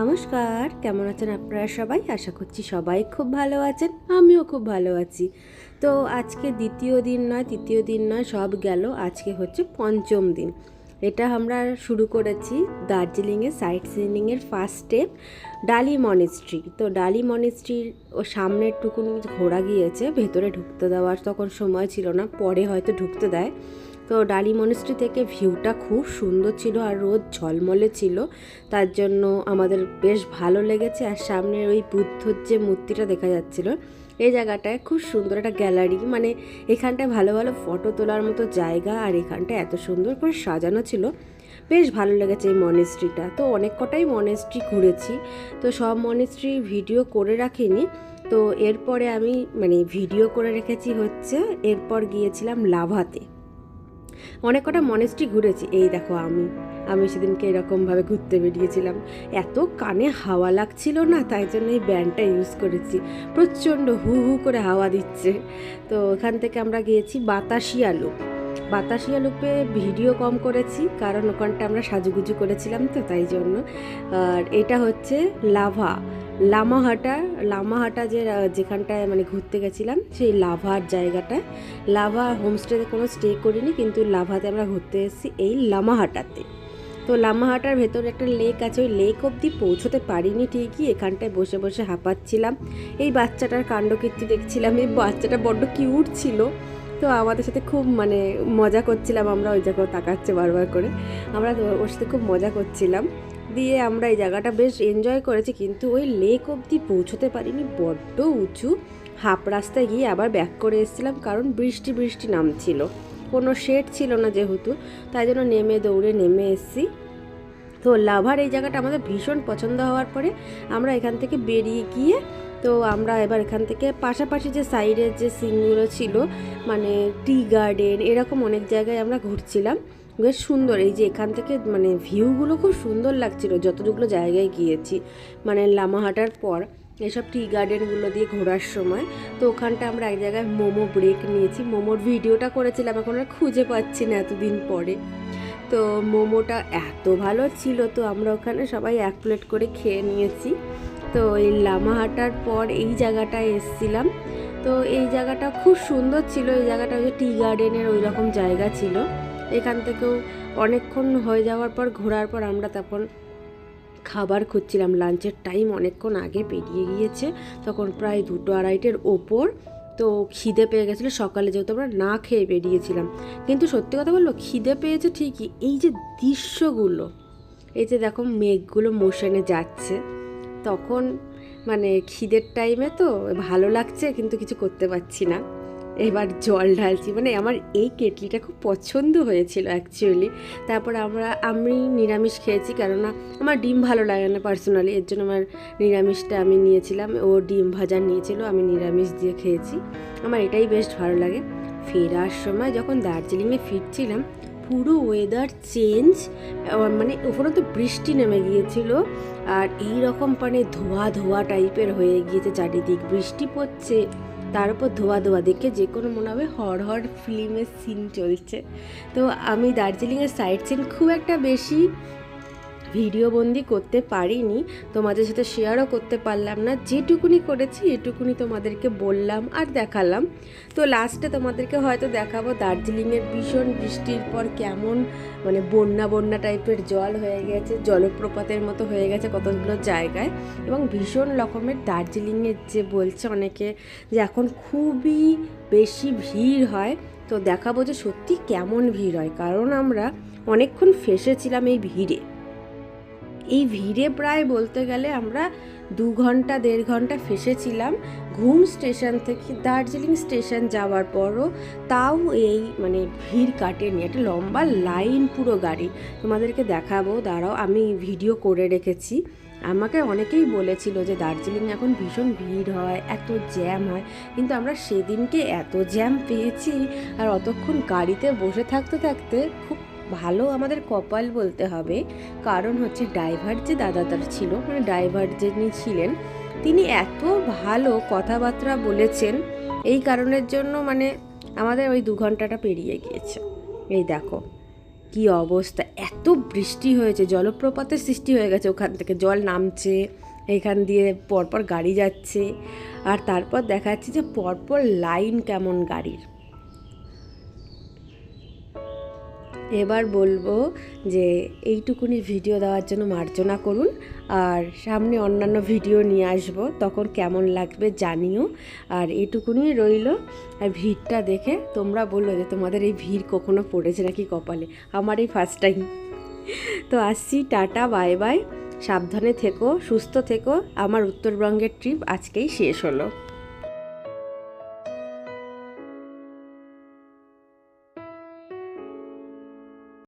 নমস্কার, কেমন আছেন আপনারা সবাই? আশা করছি সবাই খুব ভালো আছেন, আমিও খুব ভালো আছি। তো আজকে দ্বিতীয় দিন নয়, তৃতীয় দিন নয়, সব গেল, আজকে হচ্ছে পঞ্চম দিন। এটা আমরা শুরু করেছি দার্জিলিংয়ে সাইট সিনিংয়ের ফার্স্ট স্টেপ, ডালি মনেস্ট্রি। তো ডালি মনেস্ট্রির ও সামনের টুকুনি ঘোরা গিয়েছে, ভেতরে ঢুকতে দেওয়ার তখন সময় ছিল না, পরে হয়তো ঢুকতে দেয়। তো ডালি মনেস্ট্রি থেকে ভিউটা খুব সুন্দর ছিল আর রোদ ঝলমলে ছিল। তার জন্য আমাদের বেশ ভালো লেগেছে। আর সামনের ওই বুদ্ধর যে মূর্তিটা দেখা যাচ্ছিল, এই জায়গাটায় খুব সুন্দর একটা গ্যালারি। মানে এখানটায় ভালো ভালো ফটো তোলার মতো জায়গা আর এখানটা এত সুন্দর করে সাজানো ছিল। বেশ ভালো লেগেছে এই মনেস্ট্রিটা তো অনেক কটাই মনেস্ট্রি ঘুরেছি। তো সব মনেস্ট্রি ভিডিও করে রাখিনি। তো এরপরে আমি মানে ভিডিও করে রেখেছি হচ্ছে, এরপর গিয়েছিলাম লাভাতে। অনেক কটা মনেস্ট্রি ঘুরেছি। এই দেখো আমি। আমি সেদিনকে এরকমভাবে ঘুরতে বেরিয়েছিলাম। এত কানে হাওয়া লাগছিল না, তাই জন্য এই ব্যান্ডটা ইউজ করেছি। প্রচণ্ড হু হু করে হাওয়া দিচ্ছে। তো ওখান থেকে আমরা গিয়েছি বাতাসিয়া লুপ বাতাসিয়া লুপে ভিডিও কম করেছি, কারণ ওখানটা আমরা সাজুগুজু করেছিলাম তো তাই জন্য। আর এটা হচ্ছে লাভা। লামাহাটা লামাহাটা যে যেখানটায় মানে ঘুরতে গেছিলাম, সেই লাভার জায়গাটায় লাভা হোমস্টেতে কোনো স্টে করিনি, কিন্তু লাভাতে আমরা ঘুরতে এসেছি এই লামাহাটাতে। তো লামাহাটার ভেতরে একটা লেক আছে, ওই লেক অবধি পৌঁছতে পারিনি ঠিকই, এখানটায় বসে বসে হাঁপাচ্ছিলাম। এই বাচ্চাটার কাণ্ডকীর্তি দেখছিলাম, এই বাচ্চাটা বড্ড কিউট ছিল। তো আমাদের সাথে খুব মানে মজা করছিলাম, আমরা ওই জায়গায় তাকাচ্ছে বারবার করে। আমরা ওর সাথে খুব মজা করছিলাম। দিয়ে আমরা এই জায়গাটা বেশ এনজয় করেছি, কিন্তু ওই লেক অবধি পৌঁছতে পারিনি। বড্ড উঁচু। হাফ রাস্তায় গিয়ে আবার ব্যাক করে এসেছিলাম, কারণ বৃষ্টি বৃষ্টি নামছিল। কোনো শেড ছিল না যেহেতু, তাই জন্য নেমে দৌড়ে নেমে এসেছি। তো লাভার এই জায়গাটা আমাদের ভীষণ পছন্দ হওয়ার পরে আমরা এখান থেকে বেরিয়ে গিয়ে, তো আমরা এবার এখান থেকে পাশাপাশি যে সাইডের যে সিনগুলো ছিল মানে টি গার্ডেন এরকম অনেক জায়গায় আমরা ঘুরছিলাম। বেশ সুন্দর। এই যে এখান থেকে মানে ভিউগুলো খুব সুন্দর লাগছিল। যতটুকুলো জায়গায় গিয়েছি মানে লামাহাটার পর এসব টি গার্ডেনগুলো দিয়ে ঘোরার সময়, তো ওখানটা আমরা এক জায়গায় মোমো ব্রেক নিয়েছি। মোমোর ভিডিওটা করেছিলাম, এখন আর খুঁজে পাচ্ছি না এতদিন পরে। তো মোমোটা এত ভালো ছিল, তো আমরা ওখানে সবাই এক প্লেট করে খেয়ে নিয়েছি। তো এই লামাহাটার পর এই জায়গাটায় এসছিলাম। তো এই জায়গাটা খুব সুন্দর ছিল। এই জায়গাটা ওই টি গার্ডেনের ওই রকম জায়গা ছিল। এখান থেকেও অনেকক্ষণ হয়ে যাওয়ার পর, ঘোরার পর আমরা তখন খাবার খুঁজছিলাম। লাঞ্চের টাইম অনেকক্ষণ আগে পেরিয়ে গিয়েছে, তখন প্রায় দুটো আড়াইটের ওপর। তো খিদে পেয়ে গেছিল, সকালে যেহেতু আমরা না খেয়ে বেরিয়েছিলাম। কিন্তু সত্যি কথা বলল খিদে পেয়েছে ঠিকই। এই যে দৃশ্যগুলো, এই যে দেখো মেঘগুলো মোশনে যাচ্ছে। তখন মানে খিদের টাইমে তো ভালো লাগছে, কিন্তু কিছু করতে পারছি না। এবার জল ঢালছি। মানে আমার এই কেটলিটা খুব পছন্দ হয়েছিল অ্যাকচুয়ালি তারপর আমরা, আমি নিরামিষ খেয়েছি, কেননা আমার ডিম ভালো লাগে না পার্সোনালি এর জন্য আমার নিরামিষটা আমি নিয়েছিলাম। ও ডিম ভাজা নিয়েছিল, আমি নিরামিষ দিয়ে খেয়েছি। আমার এটাই বেশ ভালো লাগে। ফেরার সময় যখন দার্জিলিংয়ে ফিরছিলাম, পুরো ওয়েদার চেঞ্জ মানে ওখানে তো বৃষ্টি নেমে গিয়েছিল, আর এই রকম মানে ধোয়া ধোয়া টাইপের হয়ে গিয়েছে চারিদিক। বৃষ্টি পড়ছে। তার উপর ধোয়া ধোয়া দেখে যে কোনো মনে হবে হর হর ফিল্মের সিন চলছে। তো আমি দার্জিলিংয়ের সাইড সিন খুব একটা বেশি ভিডিও বন্দি করতে পারিনি, তোমাদের সাথে শেয়ারও করতে পারলাম না। যেটুকুনি করেছি, এটুকুনি তোমাদেরকে বললাম আর দেখালাম। তো লাস্টে তোমাদেরকে হয়তো দেখাবো দার্জিলিংয়ের ভীষণ বৃষ্টির পর কেমন মানে বন্যা বন্যা টাইপের জল হয়ে গেছে, জলপ্রপাতের মতো হয়ে গেছে কতগুলো জায়গায়। এবং ভীষণ রকমের দার্জিলিংয়ের যে বলছে অনেকে যে এখন খুবই বেশি ভিড় হয়। তো দেখাবো যে সত্যি কেমন ভিড় হয়। কারণ আমরা অনেকক্ষণ ফেসেছিলাম এই ভিড়ে। এই ভিড়ে প্রায় বলতে গেলে আমরা দু ঘণ্টা, দেড় ঘণ্টা ফেসেছিলাম। ঘুম স্টেশন থেকে, দার্জিলিং স্টেশন যাওয়ার পরও তাও এই মানে ভিড় কাটেনি। একটা লম্বা লাইন পুরো গাড়ি। তোমাদেরকে দেখাবো, দাঁড়াও, আমি ভিডিও করে রেখেছি। আমাকে অনেকেই বলেছিল যে দার্জিলিং এখন ভীষণ ভিড় হয়, এত জ্যাম হয়। কিন্তু আমরা সেদিনকে এত জ্যাম পেয়েছি আর অতক্ষণ গাড়িতে বসে থাকতে থাকতে খুব ভালো আমাদের কপাল বলতে হবে। কারণ হচ্ছে ড্রাইভার যে দাদাদার ছিল মানে ড্রাইভার যিনি ছিলেন, তিনি এত ভালো কথাবার্তা বলেছেন। এই কারণের জন্য মানে আমাদের ওই দু ঘন্টাটা পেরিয়ে গিয়েছে। এই দেখো, কি অবস্থা। এত বৃষ্টি হয়েছে, জলপ্রপাতের সৃষ্টি হয়ে গেছে ওখান থেকে। জল নামছে, এখান দিয়ে পরপর গাড়ি যাচ্ছে। আর তারপর দেখা যাচ্ছে যে পরপর লাইন কেমন গাড়ির। এবার বলব যে এইটুকুনি ভিডিও দেওয়ার জন্য মার্জনা করুন আর সামনে অন্যান্য ভিডিও নিয়ে আসব, তখন কেমন লাগবে জানিও। আর এইটুকুনি রইল, আর ভিড়টা দেখে তোমরা বলল যে তোমাদের এই ভিড় কখনো পড়েছে নাকি কপালে? আমার এই ফার্স্ট টাইম তো আসছি, টাটা বাই বাই সাবধানে থেকো, সুস্থ থেকো। আমার উত্তরবঙ্গের ট্রিপ আজকেই শেষ হলো।